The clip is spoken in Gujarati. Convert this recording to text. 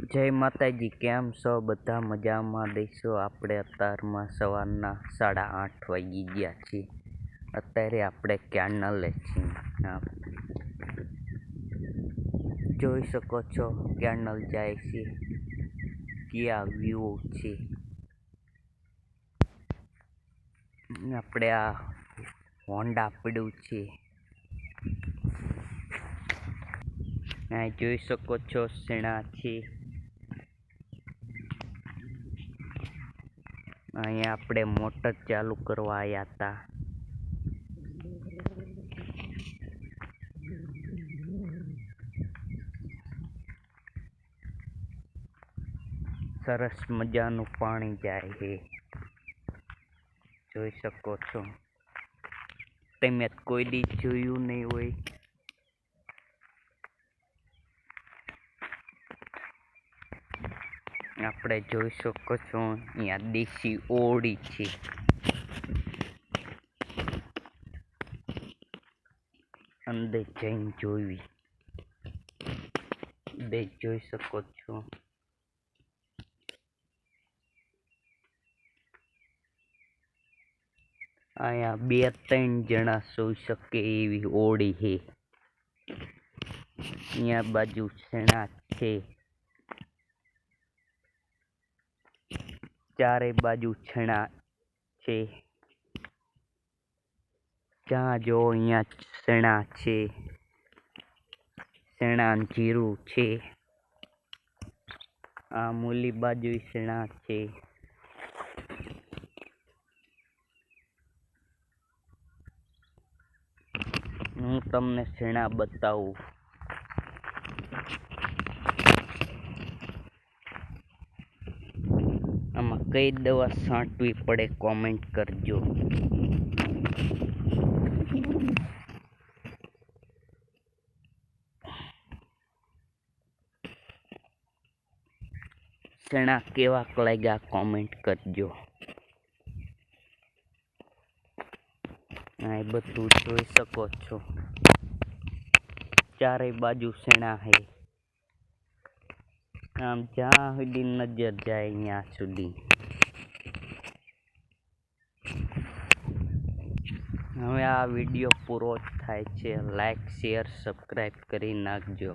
જય માતાજી, કેમ છો? બધા મજામાં દઈશું? આપણે અત્યારમાં સવારના સાડા આઠ વાગી ગયા છીએ. અત્યારે આપણે કેનલે છીએ? જોઈ શકો છો કેનલ જાય છે, ક્યાં વ્યૂ છે. આપણે આ હોન્ડા પડ્યું છે. જોઈ શકો છો, શેણા છે. અહીંયા આપણે મોટર ચાલુ કરવા આવ્યા હતા સરસ મજાનું પાણી જાય છે. જોઈ શકો છો. તમે કોઈ દી જોયું નહીં હોય. આપણે જોઈ શકો છો, અહીંયા દેશી ઓળી છે. અંદર જઈને જોવી બે જોઈ શકો છો. અહીંયા બે ત્રણ જણા સુઈ શકે એવી ઓળી છે. અહીંયા બાજુ સેણા છે. ચારે બાજુ છેણા છે. જ્યાં જો અહીંયા શેણા છે. શેણા જીરું છે. આ મૂલી બાજુ સેણા છે. હું તમને શેણા બતાવું આમાં કઈ દવા છાંટવી પડે કોમેન્ટ કરજો. શેણા કેવા લાગ્યા કોમેન્ટ કરજો. આ બધું જોઈ શકો છો. ચારે બાજુ શેણા હે? આમ જ્યાં સુધી નજર જાય, ત્યાં સુધી. હવે આ વીડિયો પૂરો થાય છે. લાઈક શેર સબસ્ક્રાઈબ કરી નાખજો.